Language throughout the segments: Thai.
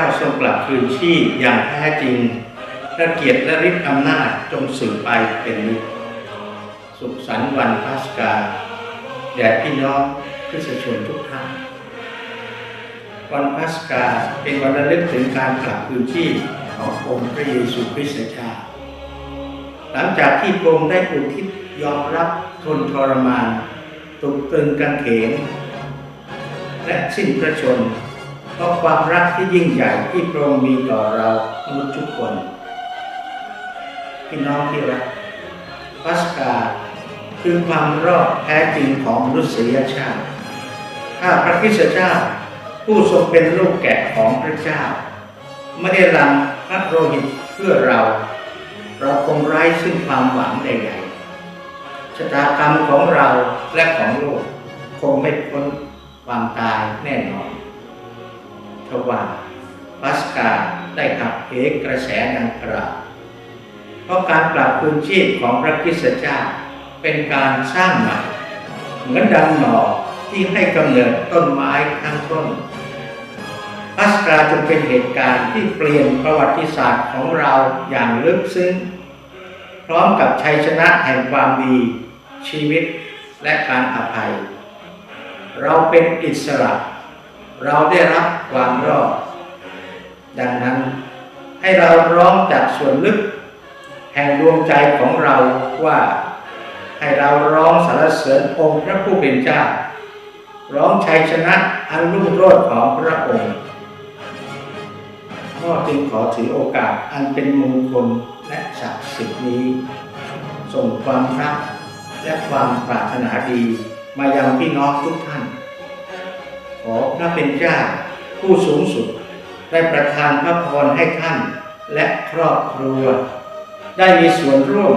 าทรงกลับคืนชีพอย่างแท้จริงพระเกียรติและฤทธิ์อำนาจจงสืบไปเป็นนิจสุขสันต์วันพัสกาแด่พี่น้องคริสตชนทุกท่านวันพัสกาเป็นวันระลึกถึงการกลับคืนชีพขององค์พระเยซูคริสต์เจ้าหลังจากที่พระองค์ได้อุทิศยอมรับทนทรมานถูกตึงกางเขนและสิ้นพระชนม์ ราะความรักที่ยิ่งใหญ่ที่พระองค์มีต่อเรามนุษย์ทุกคนพี่น้องที่รักพัสกาคือความรอดแท้จริงของมนุษยชาติ ถ้าพระคิสเจ้าผู้ทรงเป็นลูกแกะของพระเจ้า ไม่ได้ลังพระโลหิตเพื่อเรา เราคงไร้ซึ่งความหวังใดๆชะตากรรมของเราและของโลกคงไม่พ้นความตายแน่นอน ทว่าปัสกาได้ขับเหกระแสดังกล่าวเพราะการปรับคืนชีพของพระคริสตเจ้าเป็นการสร้างใหม่ เหมือนดังหน่อที่ให้กำเนิดต้นไม้ทั้งต้นปัสกาจึงเป็นเหตุการณ์ที่เปลี่ยนประวัติศาสตร์ของเราอย่างลึกซึ้งพร้อมกับชัยชนะแห่งความดี ชีวิตและการอภัย เราเป็นอิสระ เราได้รับความรอด ดังนั้นให้เราร้องจากส่วนลึก แห่งดวงใจของเราว่าให้เราร้องสรรเสริญองค์พระผู้เป็นเจ้า ร้องชัยชนะอันรุ่งโรจน์ของพระองค์พ่อจึงขอถือโอกาสอันเป็นมงคลและศักดิ์สิทธิ์นี้ ส่งความรักและความปรารถนาดีมายังพี่น้องทุกท่าน ขอพระเป็นเจ้าผู้สูงสุด ได้ประทานพระพรให้ท่านและครอบครัว ได้มีส่วนร่วม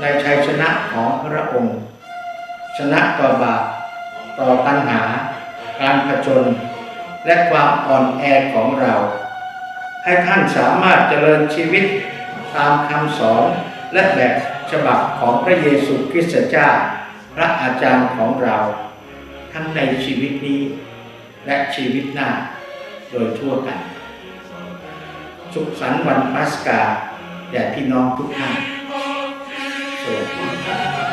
ในชัยชนะของพระองค์ ชนะต่อบาปต่อปัญหา การผจญและความอ่อนแอของเรา ให้ท่านสามารถเจริญชีวิตตามคำสอนและแบบฉบับของพระเยซูคริสต์เจ้า พระอาจารย์ของเรา ทั้งในชีวิตนี้ และชีวิตหน้า โดยทั่วกัน สุขสันต์วันปัสกาแด่พี่น้องทุกท่านสวัสดีครับ